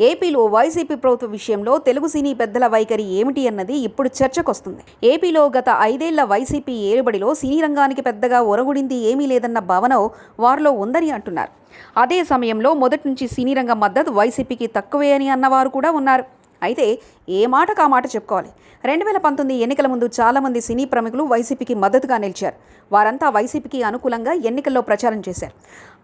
ఏపీలో వైసీపీ ప్రభుత్వ విషయంలో తెలుగు సినీ పెద్దల వైఖరి ఏమిటి అన్నది ఇప్పుడు చర్చకొస్తుంది. ఏపీలో గత ఐదేళ్ళ వైసీపీ ఏలుబడిలో సినీ రంగానికి పెద్దగా ఒరగుడింది ఏమీ లేదన్న భావన వారిలో ఉందని అంటున్నారు. అదే సమయంలో మొదటి నుంచి సినీ రంగం మద్దతు వైసీపీకి తక్కువే అని అన్నవారు కూడా ఉన్నారు. అయితే ఏ మాటకు ఆ మాట చెప్పుకోవాలి? రెండు వేల పంతొమ్మిది ఎన్నికల ముందు చాలామంది సినీ ప్రముఖులు వైసీపీకి మద్దతుగా నిలిచారు. వారంతా వైసీపీకి అనుకూలంగా ఎన్నికల్లో ప్రచారం చేశారు.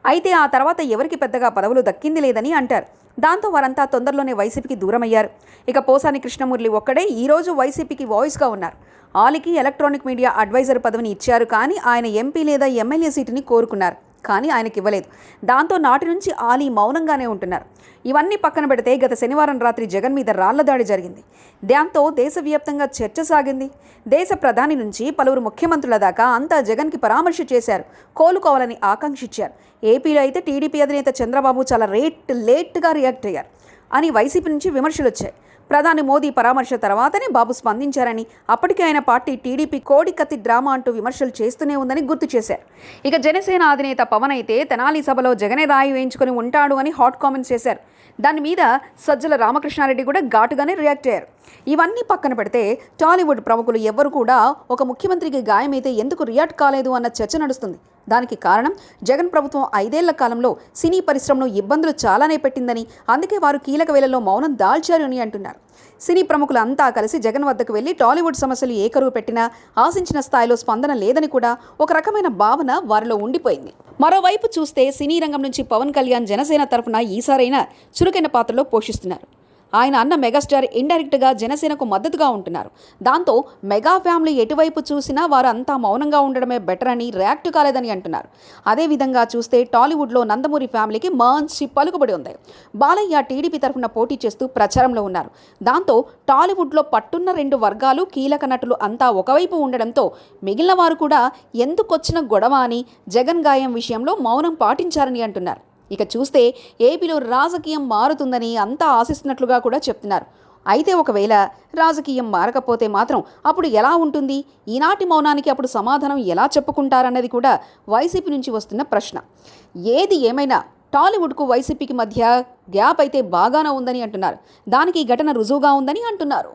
అయితే ఆ తర్వాత ఎవరికి పెద్దగా పదవులు దక్కింది లేదని అంటారు. దాంతో వారంతా తొందరలోనే వైసీపీకి దూరమయ్యారు. ఇక పోసాని కృష్ణమురళి ఒక్కడే ఈరోజు వైసీపీకి వాయిస్గా ఉన్నారు. ఆలికి ఎలక్ట్రానిక్ మీడియా అడ్వైజర్ పదవిని ఇచ్చారు కానీ ఆయన ఎంపీ లేదా ఎమ్మెల్యే సీటుని కోరుకున్నారు. కానీ ఆయనకి ఇవ్వలేదు. దాంతో నాటి నుంచి ఆలీ మౌనంగానే ఉంటున్నారు. ఇవన్నీ పక్కన పెడితే గత శనివారం రాత్రి జగన్ మీద రాళ్ళ దాడి జరిగింది. దాంతో దేశవ్యాప్తంగా చర్చ సాగింది. దేశ ప్రధాని నుంచి పలువురు ముఖ్యమంత్రుల దాకా అంతా జగన్కి పరామర్శ చేశారు. కోలుకోవాలని ఆకాంక్షించారు. ఏపీలో అయితే టీడీపీ అధినేత చంద్రబాబు చాలా రేట్ లేట్గా రియాక్ట్ అయ్యారు. అని వైసీపీ నుంచి విమర్శలు వచ్చాయి. ప్రధాని మోదీ పరామర్శ తర్వాతనే బాబు స్పందించారని అప్పటికే ఆయన పార్టీ టీడీపీ కోడికత్తి డ్రామా అంటూ విమర్శలు చేస్తూనే ఉందని గుర్తు చేశారు. ఇక జనసేన అధినేత పవన్ అయితే తెనాలి సభలో జగనే రాయి వేయించుకొని ఉంటాడు అని హాట్ కామెంట్స్ చేశారు. దాని మీద సజ్జల రామకృష్ణారెడ్డి కూడా ఘాటుగానే రియాక్ట్ అయ్యారు. ఇవన్నీ పక్కన పెడితే టాలీవుడ్ ప్రముఖులు ఎవ్వరు కూడా ఒక ముఖ్యమంత్రికి గాయమైతే ఎందుకు రియాక్ట్ కాలేదు అన్న చర్చ నడుస్తుంది. దానికి కారణం జగన్ ప్రభుత్వం ఐదేళ్ళ కాలంలో సినీ పరిశ్రమను ఇబ్బందులు చాలానే పెట్టిందని అందుకే వారు కీలక వేళల్లో మౌనం దాల్చారు అని అంటున్నారు. సినీ ప్రముఖులు అంతా కలిసి జగన్ వద్దకు వెళ్ళి టాలీవుడ్ సమస్యలు ఏకరువు పెట్టినా ఆశించిన స్థాయిలో స్పందన లేదని కూడా ఒక రకమైన భావన వారిలో ఉండిపోయింది. మరోవైపు చూస్తే సినీ రంగం నుంచి పవన్ కళ్యాణ్ జనసేన తరఫున ఈసారైనా చురుకైన పాత్రలో పోషిస్తున్నారు. ఆయన అన్న మెగాస్టార్ ఇండైరెక్ట్గా జనసేనకు మద్దతుగా ఉంటున్నారు. దాంతో మెగా ఫ్యామిలీ ఎటువైపు చూసినా వారు అంతా మౌనంగా ఉండడమే బెటర్ అని రియాక్ట్ కాలేదని అంటున్నారు. అదేవిధంగా చూస్తే టాలీవుడ్లో నందమూరి ఫ్యామిలీకి మంచి పలుకుబడి ఉంది. బాలయ్య టీడీపీ తరఫున పోటీ చేస్తూ ప్రచారంలో ఉన్నారు. దాంతో టాలీవుడ్లో పట్టున్న రెండు వర్గాలు కీలక నటులు అంతా ఒకవైపు ఉండడంతో మిగిలిన వారు కూడా ఎందుకొచ్చిన గొడవ అని జగన్ గాయం విషయంలో మౌనం పాటించారని అంటున్నారు. ఇక చూస్తే ఏపీలో రాజకీయం మారుతుందని అంతా ఆశిస్తున్నట్లుగా కూడా చెప్తున్నారు. అయితే ఒకవేళ రాజకీయం మారకపోతే మాత్రం అప్పుడు ఎలా ఉంటుంది? ఈనాటి మౌనానికి అప్పుడు సమాధానం ఎలా చెప్పుకుంటారన్నది కూడా వైసీపీ నుంచి వస్తున్న ప్రశ్న. ఏది ఏమైనా టాలీవుడ్కు వైసీపీకి మధ్య గ్యాప్ అయితే బాగానే ఉందని అంటున్నారు. దానికి ఈ ఘటన రుజువుగా ఉందని అంటున్నారు.